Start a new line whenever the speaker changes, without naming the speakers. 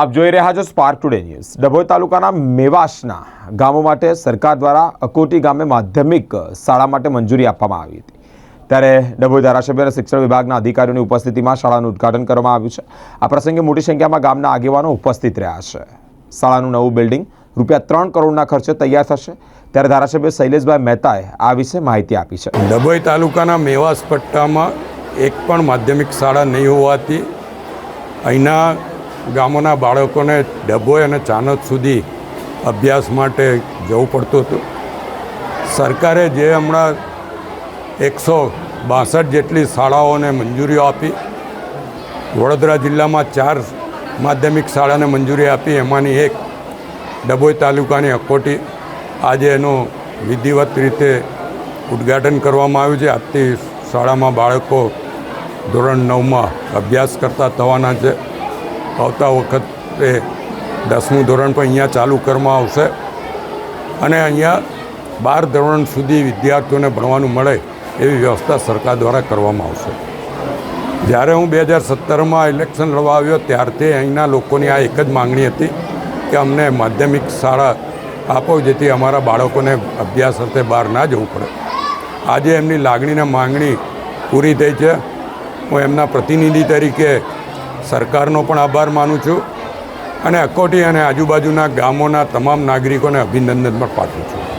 આપ જોઈ રહ્યા છો સ્પાર્ક ટુડે ન્યૂઝ ડભોઈ તાલુકાના મેવાસના ગામો માટે સરકાર દ્વારા અકોટી ગામે માધ્યમિક શાળા માટે મંજૂરી આપવામાં આવી હતી. ત્યારે ડભોઈ ધારાસભ્ય અને શિક્ષણ વિભાગના અધિકારીઓની ઉપસ્થિતિમાં શાળાનું ઉદ્ઘાટન કરવામાં આવ્યું છે. આ પ્રસંગે મોટી સંખ્યામાં ગામના આગેવાનો ઉપસ્થિત રહ્યા છે. શાળાનું નવું બિલ્ડિંગ રૂપિયા ત્રણ કરોડના ખર્ચે તૈયાર થશે. ત્યારે ધારાસભ્ય શૈલેષભાઈ મહેતાએ આ વિશે માહિતી આપી છે.
ડભોઈ તાલુકાના મેવાસ પટ્ટામાં એક પણ માધ્યમિક શાળા નહીં હોવાથી અહીંના ગામોના બાળકોને ડભોઈ અને ચાનક સુધી અભ્યાસ માટે જવું પડતું હતું. સરકારે જે હમણાં એકસો બાસઠ જેટલી શાળાઓને મંજૂરીઓ આપી, વડોદરા જિલ્લામાં ચાર માધ્યમિક શાળાને મંજૂરી આપી, એમાંની એક ડભોઈ તાલુકાની અકોટી. આજે એનું વિધિવત રીતે ઉદ્ઘાટન કરવામાં આવ્યું છે. આજથી શાળામાં બાળકો ધોરણ નવમાં અભ્યાસ કરતા થવાના છે. આવતા વખતે દસમું ધોરણ પણ અહીંયા ચાલુ કરવામાં આવશે. અને અહીંયા બાર ધોરણ સુધી વિદ્યાર્થીઓને ભણવાનું મળે એવી વ્યવસ્થા સરકાર દ્વારા કરવામાં આવશે. જ્યારે હું બે હજાર સત્તરમાં ઇલેક્શન લડવા આવ્યો ત્યારથી અહીંના લોકોની આ એક જ માંગણી હતી કે અમને માધ્યમિક શાળા આપો જેથી અમારા બાળકોને અભ્યાસ અર્થે બહાર ના જવું પડે. આજે એમની લાગણીને માંગણી પૂરી થઈ છે. હું એમના પ્રતિનિધિ તરીકે સરકારનો પણ આભાર માનું છું અને અકોટી અને આજુબાજુના ગામોના તમામ નાગરિકોને અભિનંદન પણ પાઠવું છું.